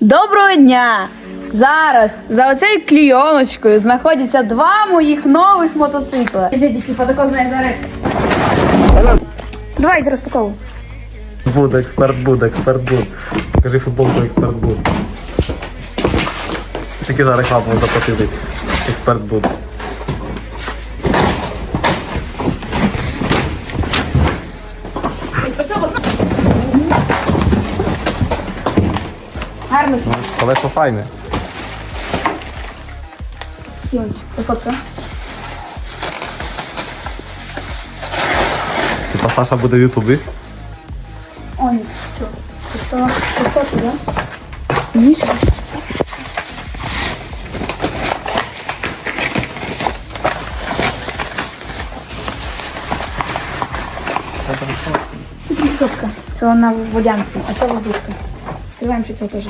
Доброго дня! Зараз за оцею клійоночкою знаходяться два моїх нових мотоцикла. Тако знаєш зараз. Давайте розпаковуй. Буде експерт буде, експерт буде. Покажи футболку експерт буде. Тільки зараз рекламу заплатили. Експерт Буд. Що файне. клійончик. Фотка. Типа Саша буде в Ютубі. О, ні, що? Це фото, да? Ні, що? Це вона в водянці, а це воздушка. Відкриваємо ще це теж.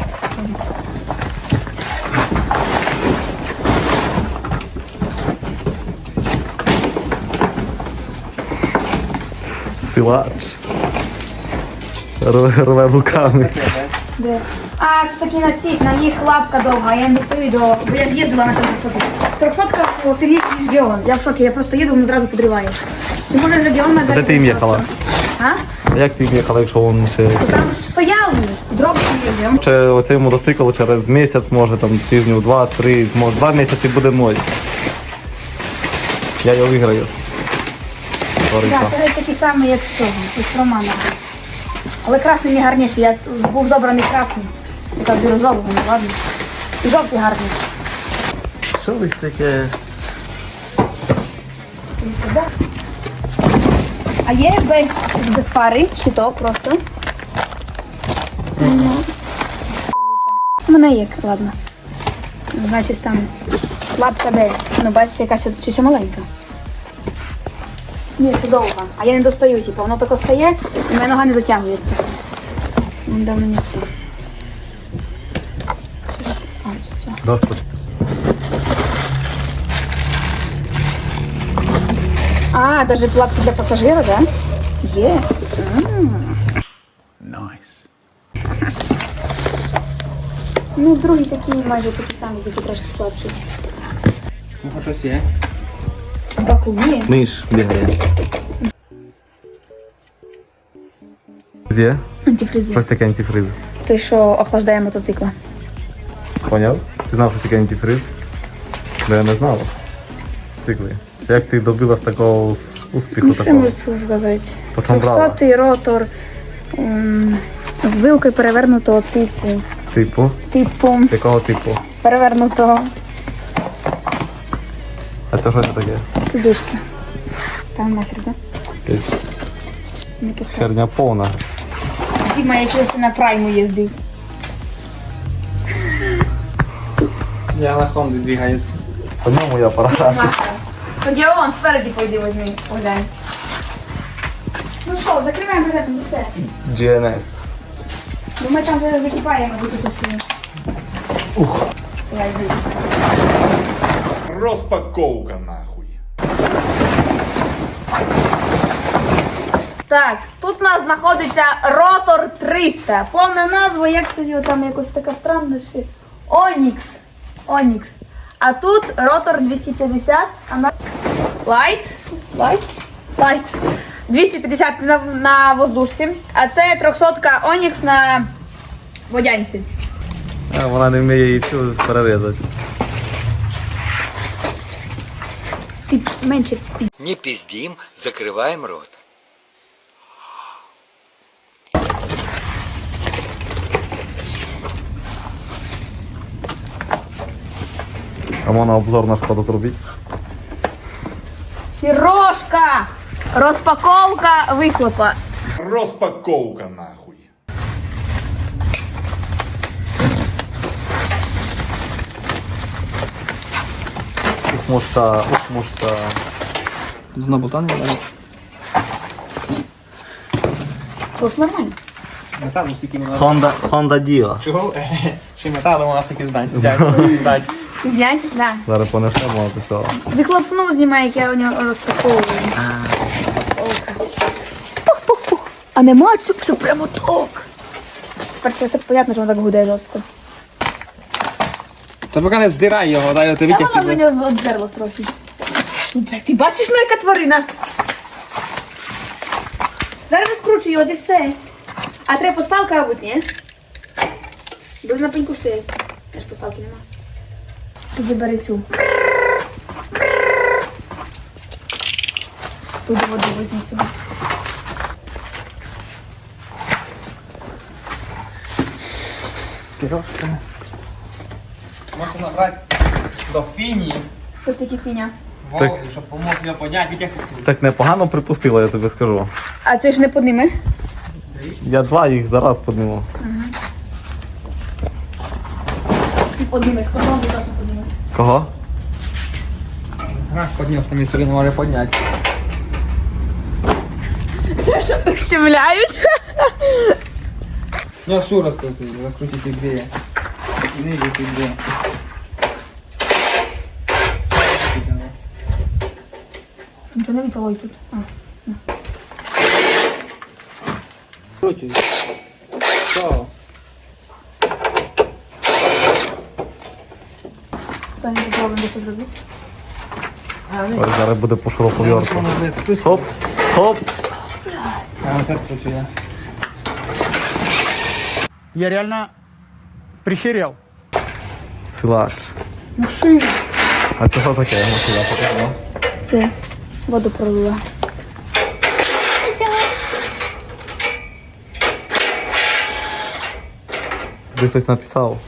Силач. Рве руками. Де? А, тут такі на ці, на їх лапка довга, я не стою до. Бо я ж їздила на цьому трьохсотку. Трьохсотка о, сильніше, ніж Геон. Я в шокі, я просто їду, він зразу підриває. Чи може Геон мене Де ти їм їхала? А? Як ти їхала, якщо він ще... Там стояв, зроблений їздив. Ще оцей мотоцикл через місяць, може там тижнів, два, три, може два місяці буде мой. Я його виграю. Так, це такий самий, як з цього, з Романа. Але красний не гарніший, я був добраний красний. Це так бірозовий, ну ладно. І жовтий гарний. Що ви таке? А є без, без фари, чи то просто. Ну. У мене є, ладно. Значить там лапка де? Ну бачите, якась чи ще маленька. Ні, це довга. А я не достаю, типу, воно тако стає, і моя нога не дотягується. Ну, давно не це. А, це це. Да. А, даже лапки для пасажира, да? Є. Ну, другий такий майже такий самий, тільки трошки слабший. Ну, щось є. Баку. Миш бігає. Є? Антифризи. Щось таке антифриз. Той, що охлаждає мотоцикла. Поняв? Ти знав, що таке антифриз? Бо я не знала. Цикли. Як ти добилась такого успіху Ну, що такого? можу сказати? По чому брала? 300 ротор ем, з вилкою перевернутого типу. Типу? Типу, Якого типу? перевернутого А це що це таке? сидушки. Там нахер, да? Якась херня повна. Діма, якщо ти на прайму їздив. Я на Хонді двигаюсь. По ньому я апарат. Тоді он спереді пойди возьми, поглянь. Ну що, закриваємо газету, ну все. GNS. Бо ми там вже википаємо до тут усі. Ух. Я йду. Розпаковка нахуй. Так, тут у нас знаходиться Ротор 300. Повна назва, як це його там якось така странна ще. Онікс. Онікс. А тут Ротор 250, а на Лайт. Лайт. Лайт. 250 на, на воздушці, а це 300 Онікс на водянці. А, вона не вміє її цю перерізати. Ти менше пі... Не пиздим, закрываем рот. А можна обзор на шкоду зробити? Сірошка! Розпаковка вихлопа. Розпаковка нахуй. Тут знову бутон не дали. Ось нормально. Метал, стільки мене. Honda, Honda Dio. Чого? Ще металом у нас якісь здань. Дякую. Здань. Знять? Да. Зараз понесемо до цього. Вихлопну знімає, як я у нього розпаковую. Пух-пух-пух. А нема цю, прямо ток. Тепер це все понятно, що воно так гуде жорстко. Та поки не здирай його, дай ти Та витяг. воно мені обдерло трохи. Ну, блядь, Ти бачиш, ну яка тварина? Зараз розкручу його, і все. А треба поставка, мабуть, ні? Буде на пеньку все. Теж поставки нема. Тоді бери сю. Туди воду візьму собі. Можна набрати до фіні, Щось таке фіня. Вову, щоб помог його підняти, витягти. Так непогано припустила, я тобі скажу. А це ж не підніме? Я два їх зараз підніму. Підніме, потім точно підніме. Кого? Ага, підняв, там і собі не може підняти. Що так щемляють? Ну, всю розкрути, розкрутити дві. Дві, ці дві. Нічого не випало тут. А. Кручуй. Що? Стань попробуємо дещо зробити. Зараз буде по шуруповерту. Хоп, хоп. А, ось відкручує. Я реально прихерел. Силач. Машина. А це що таке? Я я покажу. Де? Воду пролила. Тобі хтось написав.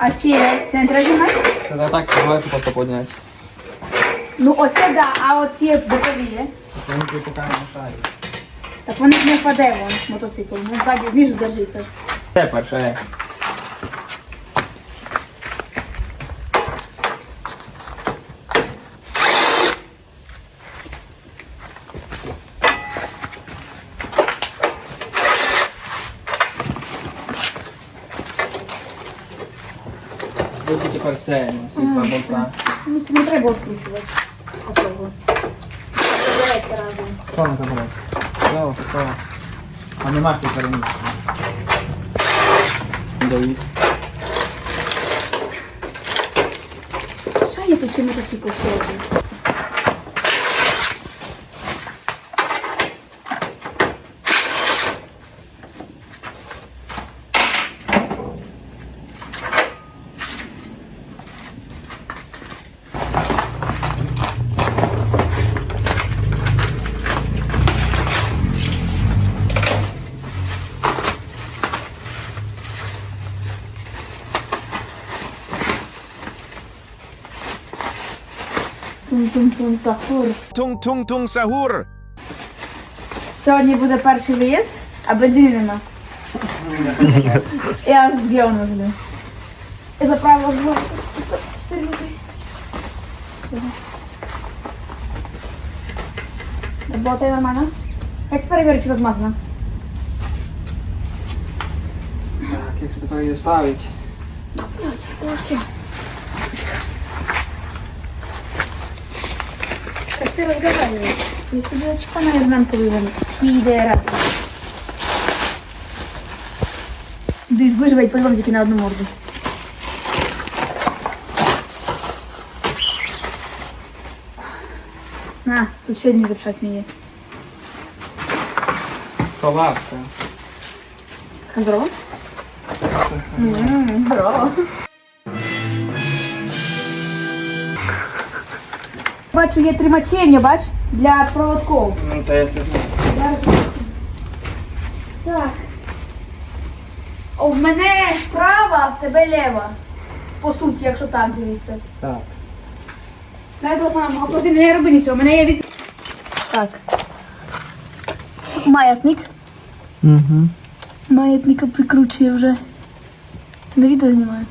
А ці це не треба знімати? Це так, давайте просто підняти. Ну оце да, а оці бокові. Це не поки не мешає. Так вони ж не впаде вон мотоцикл. Він ззаді знизу держиться. Це перше, Ось тепер все, ну, всі два болта. Ну це не треба відкручувати. Отого. Забирається разом. Що на забрати? Що, що? А нема ж тепер ні. Дають. Що я тут ці мотоцикл ще один? Цум-цум-цум сахур. Tung tung tung sahur. Сьогодні буде перший виїзд, а бензину нема. Я з Геону злю. Я заправила з 4 літри. Работає нормально? Як перевірити, чи розмазана? Так, як же тепер її ставить? Трошки. Ты разговариваешь? Я тебе очко на изнанку выверну. Фиде раз. Да и по-любому на одну морду. На, тут ще не запша сміє. Ховався. Здорово. Здорово. Бачу, є тримачення, бач, для проводків. Ну, то я сижу. Зараз бачу. Так. О, в мене права, а в тебе лева. По суті, якщо так дивіться. Так. Дай телефон, а проти не роби нічого, в мене є від. Так. Маятник. Угу. Маятника прикручує вже. На відео знімаю.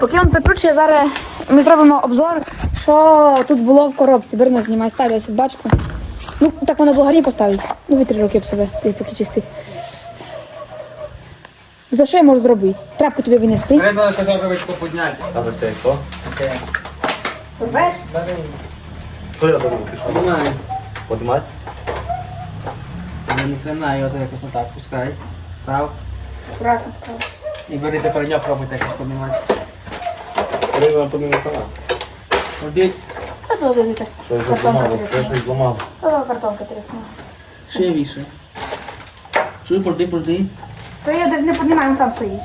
Поки він прикручує, зараз ми зробимо обзор, що тут було в коробці. Берно знімай, став ось бачку. Ну, так воно було гарні поставити. Ну, витри руки об себе, ти поки чистий. За що я можу зробити? Трапку тобі винести. Треба робити, підняти. А за це хто? Окей. Порвеш? Що я беру? Ти що? Знімай. Подимать? Не ні хрена, його якось отак пускай. Став. Аккуратно стало. І бери тепер я пробуйте якось піднімати. Рина сама. Ходіть, Та то вже якась Щось картонка зламалося, тріснула. щось зламалося. Та то картонка тріснула. ще більше. Чуй, порди, порди. То я десь не піднімаю, він сам стоїть.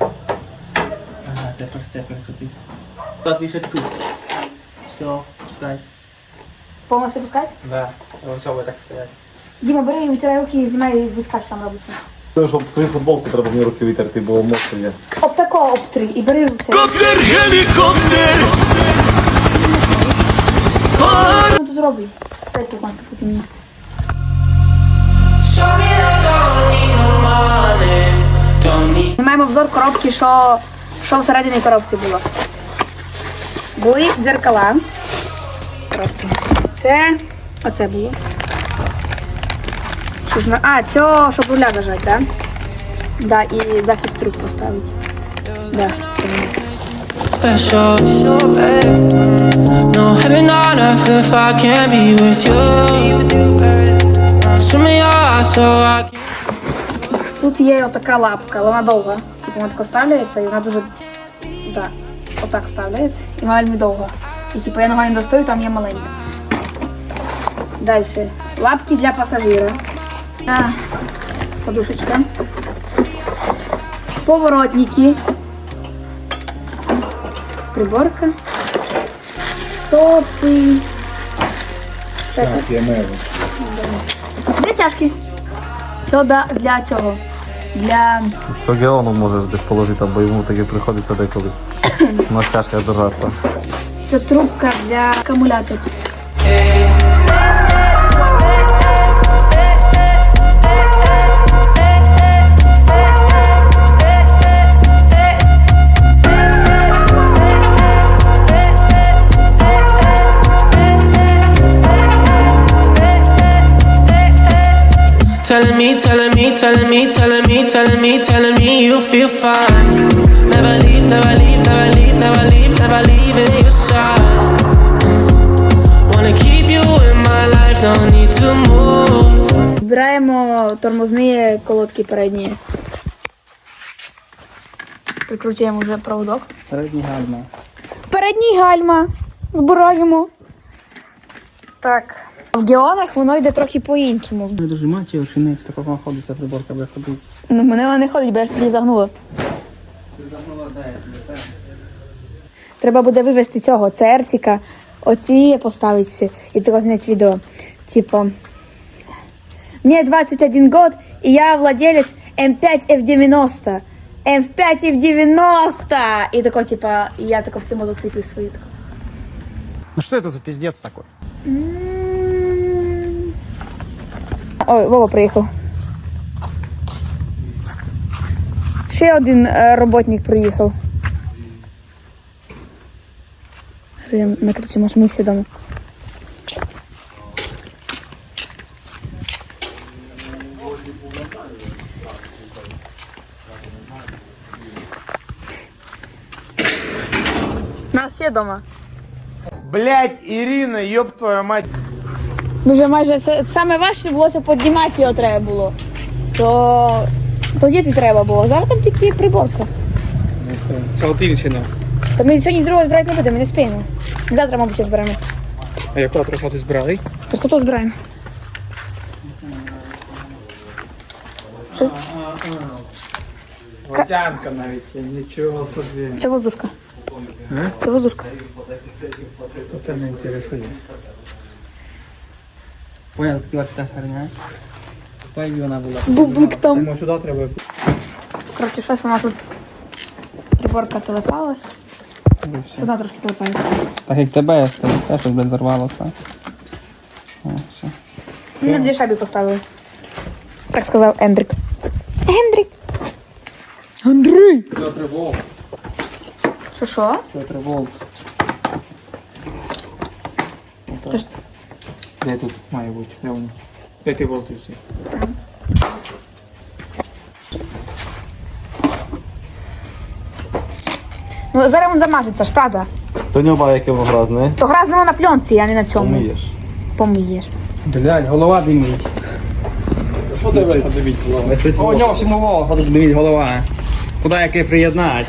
Ага, тепер все перекрути. Так, більше тут. Все, пускай. Повністю пускай. Да, ось цього так стоять. Діма, бери і витирай руки і знімай з візка, що там робиться. Це, щоб твою футболку треба мені руки витерти, бо мокро є. Такого об три. І бери руки. Що тут зроби? Дайте знак, тут мені. Знімаємо обзор коробки, що, що всередині коробці було. Були дзеркала. Коробці. Це. Оце було. Що зна... А, це щоб руля лежать, так? Да? Да, і захист рук поставити. Тут є отака лапка, вона довга. Типу вона тако ставляється і вона дуже. Да, отак ставляється. І вона вельми довга. І типу я ногою не достаю, там є маленька. Далі. Лапки для пасажира. А, подушечка. Поворотники. Приборка. Стопи. маю. Дві стяжки. Все да- для цього. Для Це геону можеш десь положити, бо йому таки приходиться деколи. На стяжках держатися. це трубка для акумулятора. Me, telling me, telling me, telling me, you feel fine. Never leave, never leave, never leave, never leave, never leave in your side. Wanna keep you in my life, don't need to move. Збираємо тормозні колодки передні. Прикручуємо вже проводок. Передні гальма. Передній гальма. Збираємо. Так. В геонах воно йде трохи по-іншому. Не дожимати чи не, в такому ходиться приборка буде ходити. Ну, мене вона не ходить, бо я ж собі загнула. Треба буде вивести цього церчика, оці поставити і тако зняти відео. Типа. Мне 21 год, и я владелец М5 F90. М5 F90! И такой, типа, я такой все мотоциклы свои. Такой. Ну что это за пиздец такой? М. Ой, Вова приїхав. Ще один е, роботник приїхав. Рим, накричимо, що ми всі вдома. Нас всі вдома. Блять, Ирина, ёб твою мать. Ми вже майже все саме важче було, що піднімати його треба було. То тоді ти треба було. Зараз там тільки приборка. Салтинщина. То ми сьогодні другого збирати не будемо, ми не спіємо. Завтра, мабуть, ще зберемо. А яку трохи збирали? Так хто збираємо? Що? Водянка навіть, нічого собі. Це воздушка. А? Це воздушка. Це не інтересує. Понял, така та херня. Пойди вона була. Бублик там. Тому сюди треба. Коротше, щось вона тут. Приборка телепалась. Сюди трошки телепається. Так як тебе я скажу, теж щось блин зорвалося. О, все. Дві шайби поставили. Так сказав Ендрик. Ендрик! Андрій! Це тривог. Що що? Це тривог. Це ж Де тут має бути? Де воно? Де ти болти всі? Ну, зараз він замажеться, ж правда. То нього яке воно гразне. То гразного на пленці, а не на цьому. Помиєш. Помиєш. Блядь, голова димить. Що дивиться, дивіть голова? О, нього всьому голова, ходить, дивіть голова. Куди яке приєднати?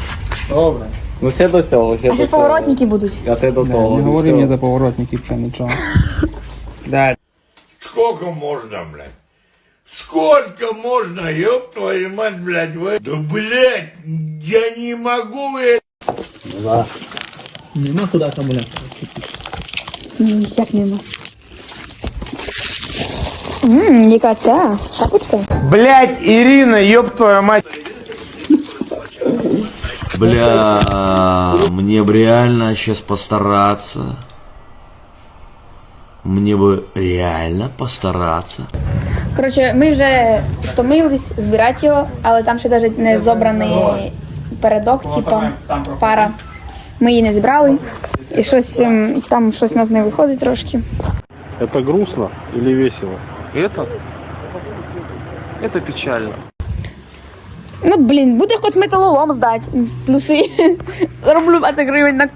Добре. Ну все до цього, все А до ще цього. поворотники будуть. А ти до того. Не до говори цього. мені за поворотники, ще нічого. Да, Сколько можно, блядь? Сколько можно, ёб твою мать, блядь, вы? Да, блядь, я не могу, блядь. Нема куди акумулятор. Ні, як нема. Ммм, яка ця шапочка. Блять, Ирина, ёб твою мать. Бля, мне бы реально сейчас постараться. Мне бы реально постараться. Коротше, ми вже втомились збирати його, але там ще навіть не зобраний передок, типа пара. Ми її не зібрали. І щось ем, там щось у нас не виходить трошки. Это грустно или весело? Это? Это печально. Ну блін, буде хоч металолом здати. Плюси. Зароблю 20 гривень на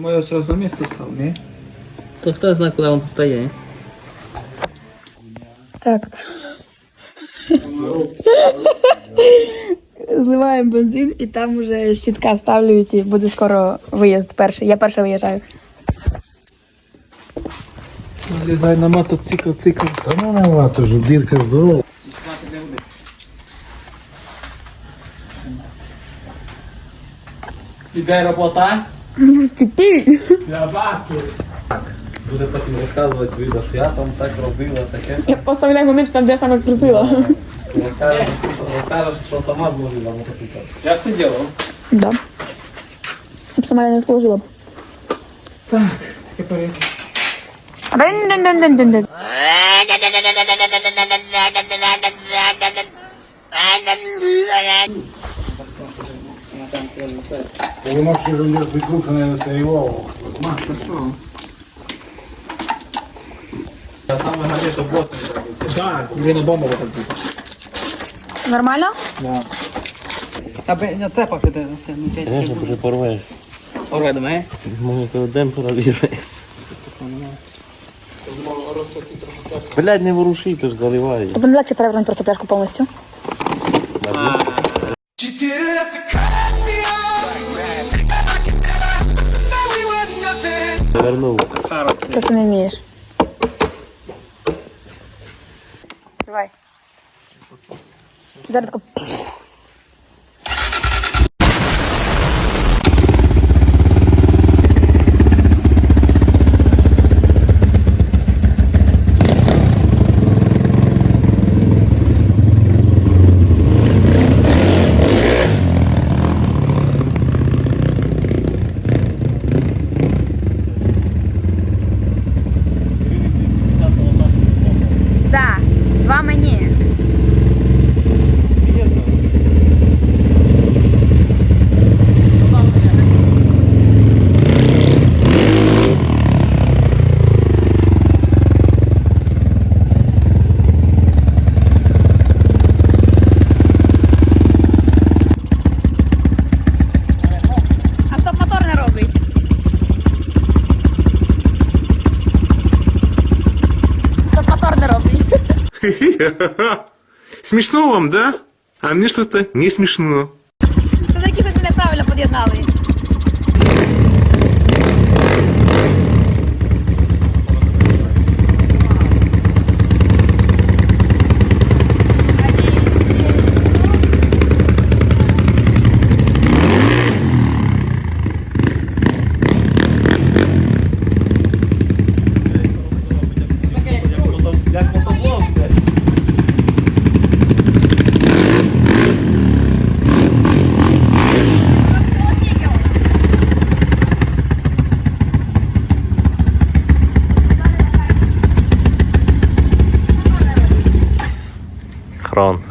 Думаю, сразу на місце став, не? То хто знає, куди він стає? Так. Зливаємо бензин і там вже щітка ставлюють і буде скоро виїзд перший. Я перша виїжджаю. Залізай на мотоцикл, цикл. Та ну нема, то ж дірка здорова. Іде робота. Кипить. Буде потім розказувати відео, що я там так робила, таке. Я поставляю момент, там де саме крутила. Розкажеш, розкажеш, що сама зложила мотоцикл. Я це делав. Да. Сама я не сложила б. Тепер я Рин-дин-дин-дин-дин. Воно ще викручене на та його. Так, він бомба вот так буде. Нормально? Аби на цепах іде, все, не тянь. Конечно, уже порвешь. Орве до мене. Коли демпфера вірве. Блядь, не воруши, ти ж заливай. Тобі не легше перевернути просто пляшку повністю. Вернув. ти не вмієш. Давай. Зараз тако. Да, два мені. А стоп мотор не робить. Стоп мотор не робить. Смешно вам, да? А мне что-то не смешно. Це такі мене правильно під'єднали. Як мотоблок це. Хрон.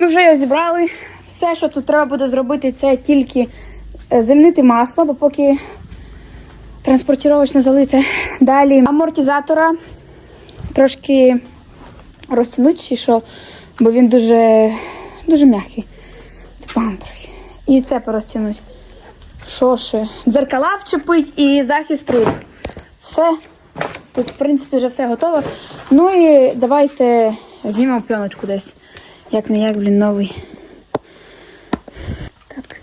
Ми вже його зібрали. Все, що тут треба буде зробити, це тільки е, замінити масло, бо поки транспортіровочне залите Далі амортизатора трошки що, бо він дуже, дуже м'який. Це погано. І це порозтягнуть. Що ще? Дзеркала вчепить і захист рук. Все. Тут, в принципі, вже все готово. Ну і давайте знімемо пленочку десь. Як не як, блін, новий. Так.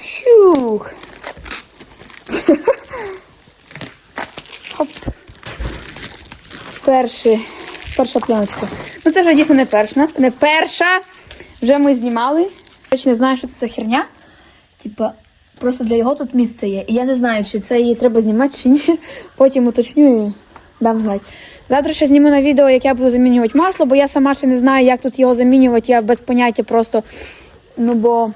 Щух. Хоп. Перший, перша пленочка. Ну це вже дійсно не перша. Не перша. Вже ми знімали. Хоч не знаю, що це за херня. Типа, просто для його тут місце є. І я не знаю, чи це її треба знімати, чи ні. Потім уточню і дам знати. Завтра ще зніму на відео, як я буду замінювати масло, бо я сама ще не знаю, як тут його замінювати. Я без поняття просто. Ну бо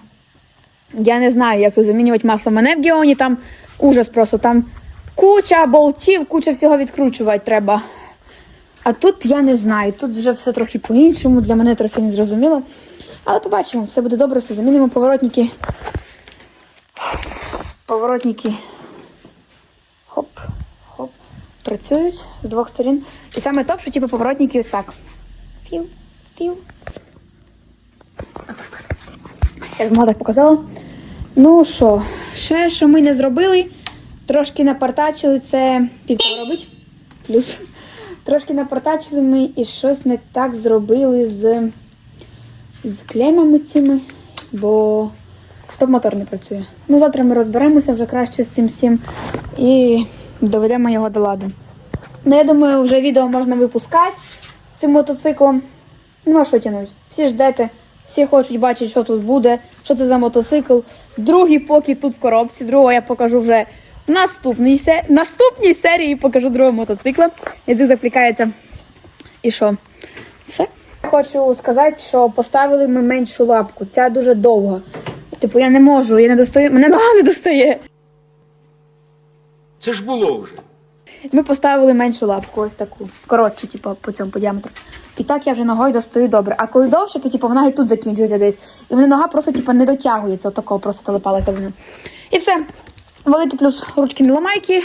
я не знаю, як тут замінювати масло. Мене в Геоні там ужас просто. Там куча болтів, куча всього відкручувати треба. А тут я не знаю. Тут вже все трохи по-іншому, для мене трохи не зрозуміло. Але побачимо, все буде добре, все замінимо поворотники. Поворотники. Хоп, хоп. Працюють з двох сторін. І саме топ, що типу поворотники ось так. Пів. Отак. Я змогла так показала. Ну що, ще що ми не зробили, трошки напартачили це півтора робить. Плюс. Трошки напартачили ми і щось не так зробили з, з клеймами цими, бо стоп-мотор не працює. Ну, завтра ми розберемося вже краще з цим всім і доведемо його до ладу. Ну, я думаю, вже відео можна випускати з цим мотоциклом. Ну, а що тянуть? Всі ждете, всі хочуть бачити, що тут буде, що це за мотоцикл. Другий поки тут в коробці, другого я покажу вже в наступній, се... наступній серії покажу другого мотоцикла. Язик заплікається. І що? Все. Хочу сказати, що поставили ми меншу лапку. Ця дуже довга. Типу, я не можу, я не достаю, мене нога не достає. Це ж було вже. Ми поставили меншу лапку, ось таку, коротшу, типу, по цьому по діаметру. І так я вже ногою достаю добре. А коли довше, то типу, вона і тут закінчується десь. І мене нога просто типу, не дотягується, отакого просто телепалася вона. І все. Великі плюс ручки не ламайки.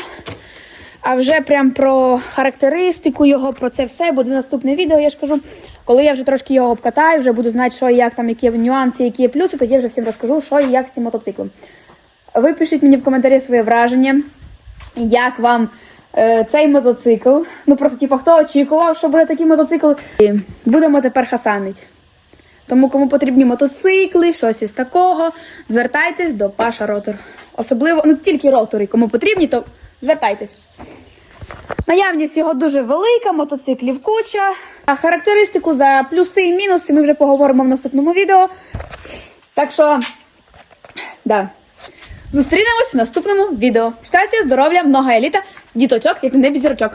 А вже прям про характеристику його, про це все буде наступне відео, я ж кажу. Коли я вже трошки його обкатаю, вже буду знати, що і як там, які нюанси, які є плюси, тоді я вже всім розкажу, що і як з цим мотоциклом. Ви пишіть мені в коментарі своє враження, як вам е, цей мотоцикл. Ну просто, типу, хто очікував, що буде такий мотоцикл. І будемо тепер хасанить. Тому, кому потрібні мотоцикли, щось із такого, звертайтесь до Паша Ротор. Особливо, ну тільки ротори, кому потрібні, то звертайтесь. Наявність його дуже велика, мотоциклів куча. А характеристику за плюси і мінуси ми вже поговоримо в наступному відео. Так що, да. Зустрінемось в наступному відео. Щастя, здоров'я, много еліта, діточок, як не небі зірочок.